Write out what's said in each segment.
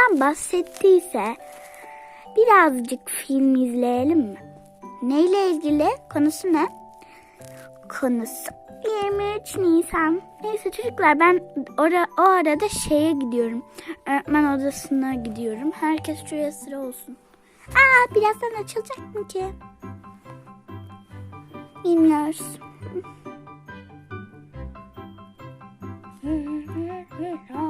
bundan bahsettiyse birazcık film izleyelim mi? Neyle ilgili? Konusu ne? Konusu 23 Nisan. Neyse çocuklar ben ora, o arada şeye gidiyorum. Öğretmen odasına gidiyorum. Herkes şuraya sıra olsun. Aa birazdan açılacak mı ki? Bilmiyoruz.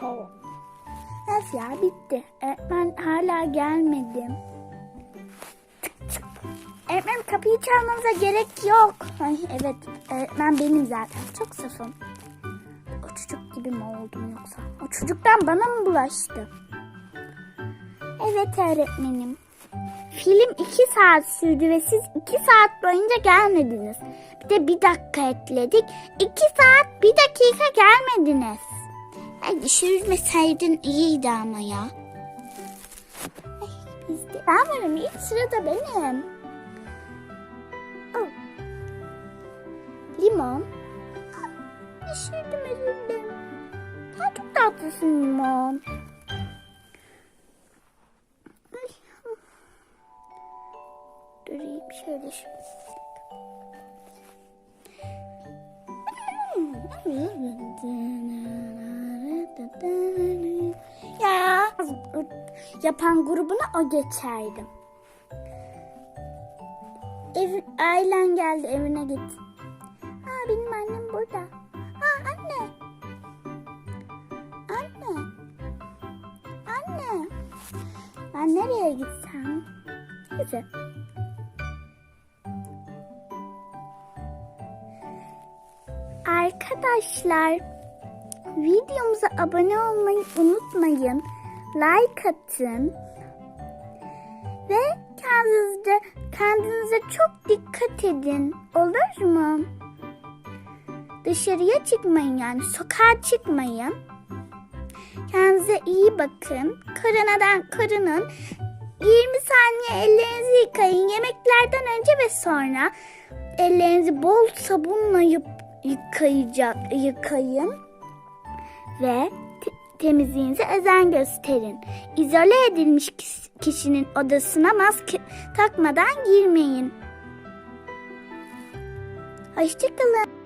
Soğuk. Nasıl ya bitti. Öğretmen hala gelmedi. Tık tık. Öğretmenim kapıyı çalmanıza gerek yok. Ay evet öğretmen benim zaten. Çok safım. O çocuk gibi mi oldum yoksa? O çocuktan bana mı bulaştı? Evet öğretmenim. Film iki saat sürdü ve siz iki saat boyunca gelmediniz. Bir de bir dakika ekledik. İki saat bir dakika gelmediniz. Ay düşürmeseydin iyiydi ama ya. Ay, biz de, ben varım ilk sırada benim. Oh. Limon. Ah, Düşürdüm özür dilerim. Sen çok tatlısın limon. Şöyle şu. Ya yapan grubuna o geçerdim. Ev, ailen geldi evine git. Ha benim annem burada. Ha anne. Anne. Anne. Ben nereye gitsem? Neyse. Arkadaşlar videomuza abone olmayı unutmayın. Like atın. Ve kendinize, kendinize çok dikkat edin. Olur mu? Dışarıya çıkmayın yani sokağa çıkmayın. Kendinize iyi bakın. Koronadan korunun. 20 saniye ellerinizi yıkayın. Yemeklerden önce ve sonra ellerinizi bol sabunla yıp, yıkayacak, yıkayın. Ve te- temizliğinize özen gösterin. İzole edilmiş kişinin odasına maske takmadan girmeyin. Hoşçakalın.